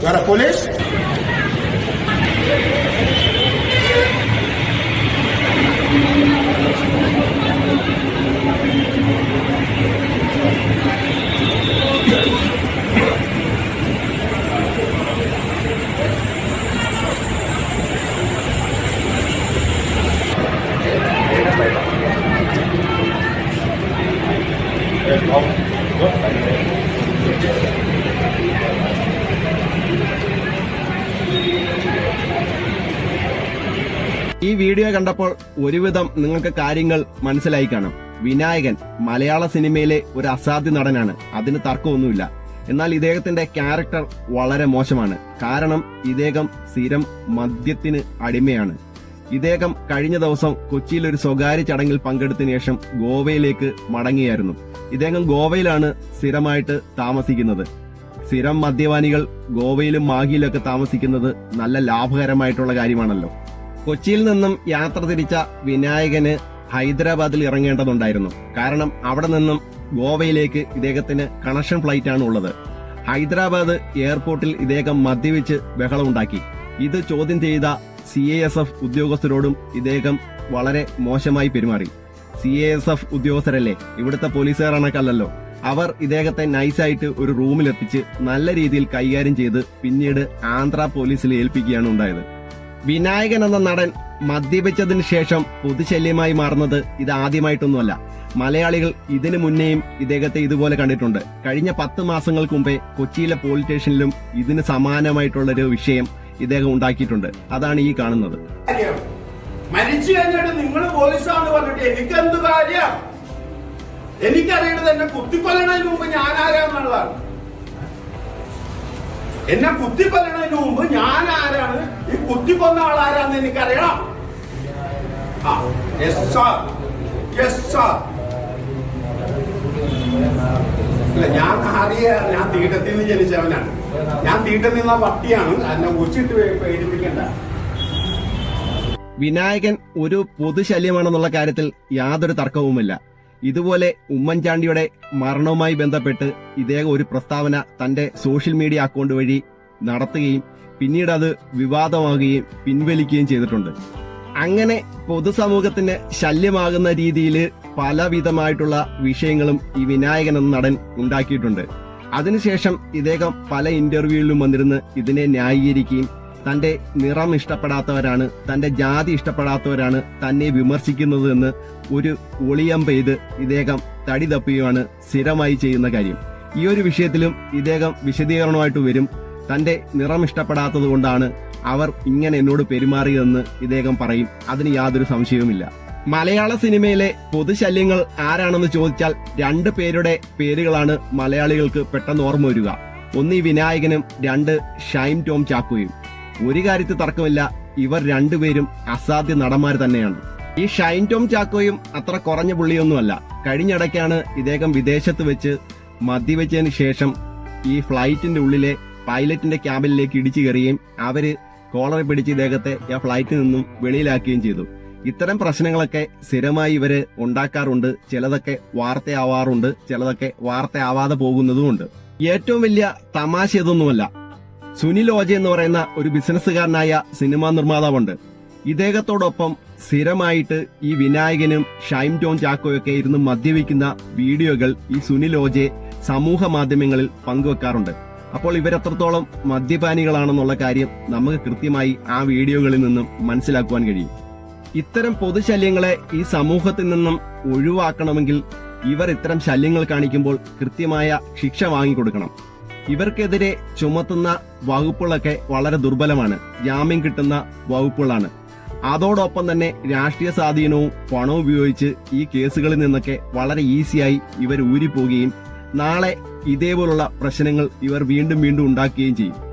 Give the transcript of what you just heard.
Caracoles? Thank you. ഈ video കണ്ടപ്പോൾ ഒരുവിധം നിങ്ങൾക്ക് കാര്യങ്ങൾ മനസ്സിലായി കാണും. വിനായകൻ മലയാള സിനിമയിലെ ഒരു അസാധ്യ നടനാണ്. അതിന് തർക്കമൊന്നുമില്ല. എന്നാൽ ഇദ്ദേഹത്തിന്റെ ക്യാരക്ടർ വളരെ മോശമാണ്. കാരണം ഇദ്ദേഹം സ്ഥിരം മദ്യത്തിന് അടിമയാണ്. ഇദ്ദേഹം കഴിഞ്ഞ ദിവസം കൊച്ചിയിൽ ഒരു സ്വകാര്യ ചടങ്ങിൽ പങ്കെടുത്തതിനു ശേഷം ഗോവയിലേക്ക് മടങ്ങിയായിരുന്നു. ഇദ്ദേഹം ഗോവയിലാണ് സ്ഥിരമായിട്ട് താമസിക്കുന്നത്. സ്ഥിരം മദ്യപാനികൾ ഗോവയിലും മാഹിയിലൊക്കെ താമസിക്കുന്നത് നല്ല ലാഭകരമായിട്ടുള്ള കാര്യമാണല്ലോ. കൊച്ചിയിൽ നിന്നും യാത്ര തിരിച്ച വിനായകന് ഹൈദരാബാദിൽ ഇറങ്ങേണ്ടതുണ്ടായിരുന്നു. കാരണം അവിടെ നിന്നും ഗോവയിലേക്ക് ഇദ്ദേഹത്തിന് കണക്ഷൻ ഫ്ലൈറ്റ് ആണ് ഉള്ളത്. ഹൈദരാബാദ് എയർപോർട്ടിൽ ഇദ്ദേഹം മദ്യപിച്ച് ബഹളമുണ്ടാക്കി ഇത് ചോദ്യം ചെയ്ത സി എ എസ് എഫ് ഉദ്യോഗസ്ഥരോടും ഇദ്ദേഹം വളരെ മോശമായി പെരുമാറി. സി എ എസ് എഫ് ഉദ്യോഗസ്ഥരല്ലേ? ഇവിടുത്തെ പോലീസുകാരണക്കല്ലല്ലോ അവർ ഇദ്ദേഹത്തെ നൈസായിട്ട് ഒരു റൂമിലെത്തിച്ച് നല്ല രീതിയിൽ കൈകാര്യം ചെയ്ത് പിന്നീട് ആന്ധ്ര പോലീസിൽ ഏൽപ്പിക്കുകയാണ് ഉണ്ടായത്. വിനായകൻ എന്ന നടൻ മദ്യപിച്ചതിന് ശേഷം പൊതുശല്യമായി മാറുന്നത് ഇത് ആദ്യമായിട്ടൊന്നുമല്ല. മലയാളികൾ ഇതിനു മുന്നേയും ഇദ്ദേഹത്തെ ഇതുപോലെ കണ്ടിട്ടുണ്ട്. കഴിഞ്ഞ പത്ത് മാസങ്ങൾക്ക് മുമ്പേ കൊച്ചിയിലെ പോലീസ് സ്റ്റേഷനിലും ഇതിന് സമാനമായിട്ടുള്ള ഒരു വിഷയം ഇദ്ദേഹം ഉണ്ടാക്കിയിട്ടുണ്ട്. അതാണ് ഈ കാണുന്നത്. മരിച്ചു കഴിഞ്ഞിട്ട് നിങ്ങൾ പോലീസാണ് പറഞ്ഞിട്ട് എനിക്ക് എന്ത് കാര്യം? എനിക്കറിയണത് എന്നെ കുത്തിക്കൊല്ലണതിന് മുമ്പ് ഞാൻ ആരാന്നുള്ളതാണ് എന്നെ കുത്തിക്കൊല്ലണതിന് മുമ്പ് ഞാൻ ആരാണ് ഈ കുത്തിക്കൊന്ന ആളാരാന്ന് എനിക്കറിയണം. ആ യെസ് യെസ് ഇല്ല ഞാൻ അറിയ ഞാൻ തീട്ടത്തിൽ നിന്ന് ജനിച്ചവനാണ്. ഞാൻ തീട്ടത്തിൽ നിന്ന പട്ടിയാണ് എന്നെ ഉച്ചിട്ട് പേടിപ്പിക്കണ്ട. വിനായകൻ ഒരു പൊതുശല്യമാണെന്നുള്ള കാര്യത്തിൽ യാതൊരു തർക്കവുമില്ല. ഇതുപോലെ ഉമ്മൻചാണ്ടിയുടെ മരണവുമായി ബന്ധപ്പെട്ട് ഇദ്ദേഹം ഒരു പ്രസ്താവന തന്റെ സോഷ്യൽ മീഡിയ അക്കൗണ്ട് വഴി നടത്തുകയും പിന്നീട് അത് വിവാദമാകുകയും പിൻവലിക്കുകയും ചെയ്തിട്ടുണ്ട്. അങ്ങനെ പൊതുസമൂഹത്തിന് ശല്യമാകുന്ന രീതിയിൽ പലവിധമായിട്ടുള്ള വിഷയങ്ങളും ഈ വിനായകൻ എന്ന നടൻ ഉണ്ടാക്കിയിട്ടുണ്ട്. അതിനുശേഷം ഇദ്ദേഹം പല ഇന്റർവ്യൂവിലും വന്നിരുന്ന് ഇതിനെ ന്യായീകരിക്കുകയും തന്റെ നിറം ഇഷ്ടപ്പെടാത്തവരാണ് തന്റെ ജാതി ഇഷ്ടപ്പെടാത്തവരാണ് തന്നെ വിമർശിക്കുന്നത് എന്ന് ഒരു ഒളിയം പെയ്ത് ഇദ്ദേഹം തടി തപ്പുകയാണ് സ്ഥിരമായി ചെയ്യുന്ന കാര്യം. ഈ ഒരു വിഷയത്തിലും ഇദ്ദേഹം വിശദീകരണമായിട്ട് വരും. തന്റെ നിറം ഇഷ്ടപ്പെടാത്തത് കൊണ്ടാണ് അവർ ഇങ്ങനെ എന്നോട് പെരുമാറിയതെന്ന് ഇദ്ദേഹം പറയും. അതിന് യാതൊരു സംശയവുമില്ല. മലയാള സിനിമയിലെ പൊതുശല്യങ്ങൾ ആരാണെന്ന് ചോദിച്ചാൽ രണ്ട് പേരുടെ പേരുകളാണ് മലയാളികൾക്ക് പെട്ടെന്ന് ഓർമ്മ വരിക. ഒന്ന് ഈ വിനായകനും രണ്ട് ഷൈം ടോം ചാക്കോയും. ഒരു കാര്യത്തിൽ തർക്കമില്ല. ഇവർ രണ്ടുപേരും അസാധ്യ നടന്മാർ തന്നെയാണ്. ഈ ഷൈൻ ടോം ചാക്കോയും അത്ര കുറഞ്ഞ പുള്ളിയൊന്നുമല്ല. കഴിഞ്ഞിടയ്ക്കാണ് ഇദ്ദേഹം വിദേശത്ത് വെച്ച് മദ്യവെച്ചതിന് ശേഷം ഈ ഫ്ലൈറ്റിന്റെ ഉള്ളിലെ പൈലറ്റിന്റെ ക്യാബിനിലേക്ക് ഇടിച്ചു കയറുകയും അവർ കോളർ പിടിച്ച് ഇദ്ദേഹത്തെ ആ ഫ്ലൈറ്റിൽ നിന്നും വെളിയിലാക്കുകയും ചെയ്തു. ഇത്തരം പ്രശ്നങ്ങളൊക്കെ സ്ഥിരമായി ഇവർ ഉണ്ടാക്കാറുണ്ട്. ചിലതൊക്കെ വാർത്തയാവാറുണ്ട്. ചിലതൊക്കെ വാർത്തയാവാതെ പോകുന്നതുമുണ്ട്. ഏറ്റവും വലിയ തമാശ ഇതൊന്നുമല്ല. സുനിൽ ഓജ എന്ന് പറയുന്ന ഒരു ബിസിനസ്സുകാരനായ സിനിമാ നിർമ്മാതാവുണ്ട്. ഇദ്ദേഹത്തോടൊപ്പം സ്ഥിരമായിട്ട് ഈ വിനായകനും ഷൈം ടോൺ ചാക്കോയൊക്കെ ഇരുന്ന് മദ്യപിക്കുന്ന വീഡിയോകൾ ഈ സുനിൽ ഓജെ സമൂഹ മാധ്യമങ്ങളിൽ പങ്കുവെക്കാറുണ്ട്. അപ്പോൾ ഇവരെത്രത്തോളം മദ്യപാനികളാണെന്നുള്ള കാര്യം നമുക്ക് കൃത്യമായി ആ വീഡിയോകളിൽ നിന്നും മനസ്സിലാക്കുവാൻ കഴിയും. ഇത്തരം പൊതുശല്യങ്ങളെ ഈ സമൂഹത്തിൽ നിന്നും ഒഴിവാക്കണമെങ്കിൽ ഇവർ ഇത്തരം ശല്യങ്ങൾ കാണിക്കുമ്പോൾ കൃത്യമായ ശിക്ഷ വാങ്ങിക്കൊടുക്കണം. ഇവർക്കെതിരെ ചുമത്തുന്ന വകുപ്പുകളൊക്കെ വളരെ ദുർബലമാണ്. ജാമ്യം കിട്ടുന്ന വകുപ്പുകളാണ്. അതോടൊപ്പം തന്നെ രാഷ്ട്രീയ സ്വാധീനവും പണവും ഉപയോഗിച്ച് ഈ കേസുകളിൽ നിന്നൊക്കെ വളരെ ഈസിയായി ഇവർ ഊരിപ്പോവുകയും നാളെ ഇതേപോലുള്ള പ്രശ്നങ്ങൾ ഇവർ വീണ്ടും വീണ്ടും ഉണ്ടാക്കുകയും ചെയ്യും.